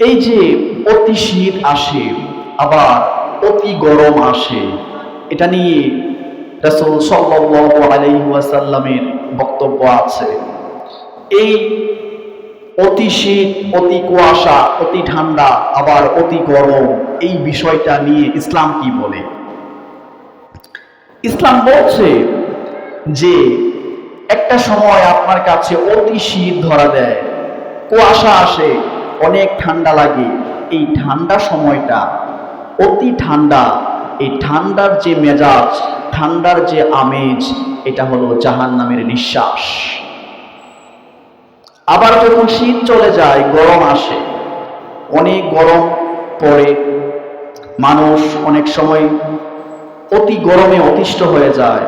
এই যে অতি শীত আসে, আবার অতি গরম আসে, এটা নিয়ে রাসূল ওয়াসাল্লামের বক্তব্য আছে। এই অতি শীত, অতি কুয়াশা, অতি ঠান্ডা, আবার অতি গরম, এই বিষয়টা নিয়ে ইসলাম কি বলে? ইসলাম বলছে যে একটা সময় আপনার কাছে অতি শীত ধরা দেয়, কুয়াশা আসে অনেক ঠান্ডা লাগে। এই ঠান্ডা সময়টা অতি ঠান্ডা। এই ঠান্ডার যে মেজাজ, ঠান্ডার যে আমেজ, এটা হলো জাহান নামের নিঃশ্বাস। আবার যখন শীত চলে যায়, গরম আসে। অনেক গরম পড়ে। মানুষ অনেক সময় অতি গরমে অতিষ্ঠ হয়ে যায়।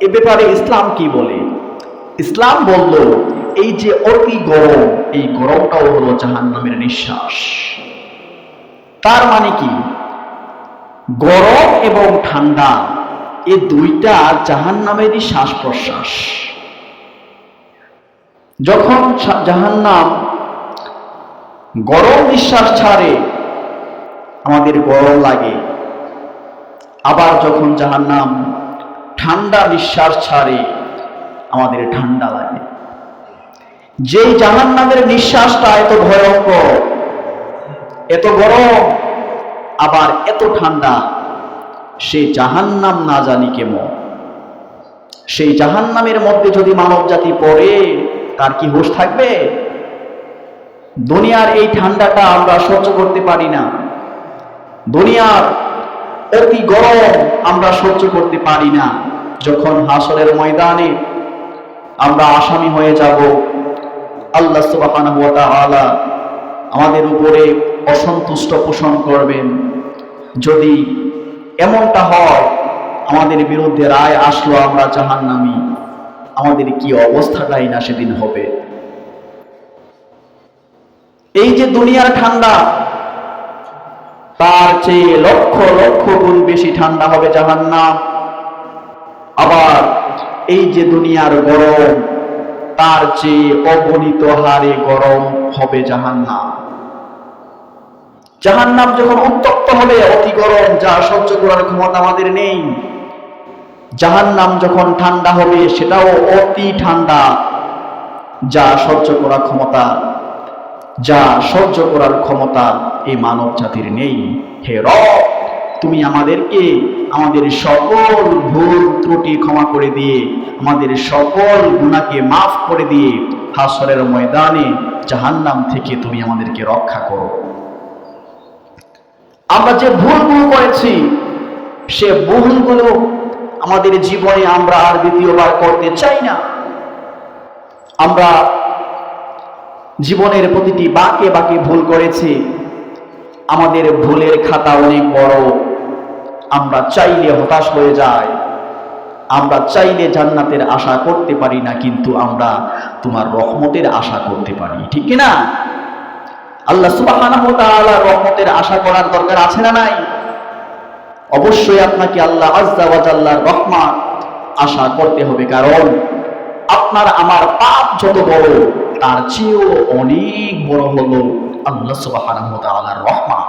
এ ব্যাপারে ইসলাম কি বলে? ইসলাম বলল এই যে অতি গরম, এই গরমটাও হলো জাহান নামের নিঃশ্বাস। তার মানে কি? গরম এবং ঠান্ডা, এ দুইটা জাহান নামেরই শ্বাস প্রশ্বাস যখন জাহান নাম গরম নিঃশ্বাস ছাড়ে, আমাদের গরম লাগে। আবার যখন জাহান নাম ঠান্ডা নিঃশ্বাস ছাড়ে, আমাদের ঠান্ডা লাগে। যেই জাহান নামের নিঃশ্বাসটা এত ভয়ঙ্কর, এত গরম, আবার এত ঠান্ডা, সে জাহান্নাম না জানি কেমন। সেই জাহান্নামের মধ্যে যদি মানব জাতি পড়ে, তার কি হুঁশ থাকবে? দুনিয়ার এই ঠান্ডাটা আমরা সহ্য করতে পারি না। দুনিয়ার অতি গরম আমরা সহ্য করতে পারি না। যখন হাসরের ময়দানে আমরা আসামি হয়ে যাব আল্লাহ সুবহানাহু ওয়া আমাদের উপরে অসন্তুষ্ট পোষণ করবেন। যদি এমনটা হয়, আমাদের বিরুদ্ধে রায় আসলো আমরা জাহান্নামী। আমাদের কি অবস্থাটাই না সেদিন হবে? এই যে দুনিয়ার ঠান্ডা, তার চেয়ে লক্ষ লক্ষ গুণ বেশি ঠান্ডা হবে জাহান্নাম। আবার এই যে দুনিয়ার গরম তার চেয়ে অগণিত হারে গরম হবে জাহান্নাম। জাহান্নাম যখন উত্তপ্ত হবে, অতি গরম, যা সহ্য করার ক্ষমতা আমাদের নেই। জাহান্নাম যখন ঠান্ডা হবে, সেটাও অতি ঠান্ডা, যা সহ্য করার ক্ষমতা, যা সহ্য করার ক্ষমতা এই মানব জাতির নেই। হে রব, তুমি আমাদেরকে আমাদের সকল ভুল ত্রুটি ক্ষমা করে দিয়ে, আমাদের সকল গুণাকে মাফ করে দিয়ে হাসরের ময়দানে জাহান্নাম থেকে তুমি আমাদেরকে রক্ষা করো। আমরা যে ভুলগুলো করেছি, সে ভুলগুলো আমাদের জীবনে আমরা আর দ্বিতীয়বার করতে চাই না। আমরা জীবনের প্রতিটি বাকে বাকে ভুল করেছি, আমাদের ভুলের খাতা অনেক বড়। আমরা চাইলে হতাশ হয়ে যাই। আমরা চাইলে জান্নাতের আশা করতে পারি না, কিন্তু আমরা তোমার রহমতের আশা করতে পারি। ঠিক না আল্লাহ তাআলা রহমতের আশা করার দরকার আছে না নাই? অবশ্যই আপনাকে আল্লাহ জাল্লার রহমত আশা করতে হবে, কারণ আপনার, আমার পাপ যত বড়, তার চেয়েও অনেক বড় হলো আল্লাহ তাআলার রহমত।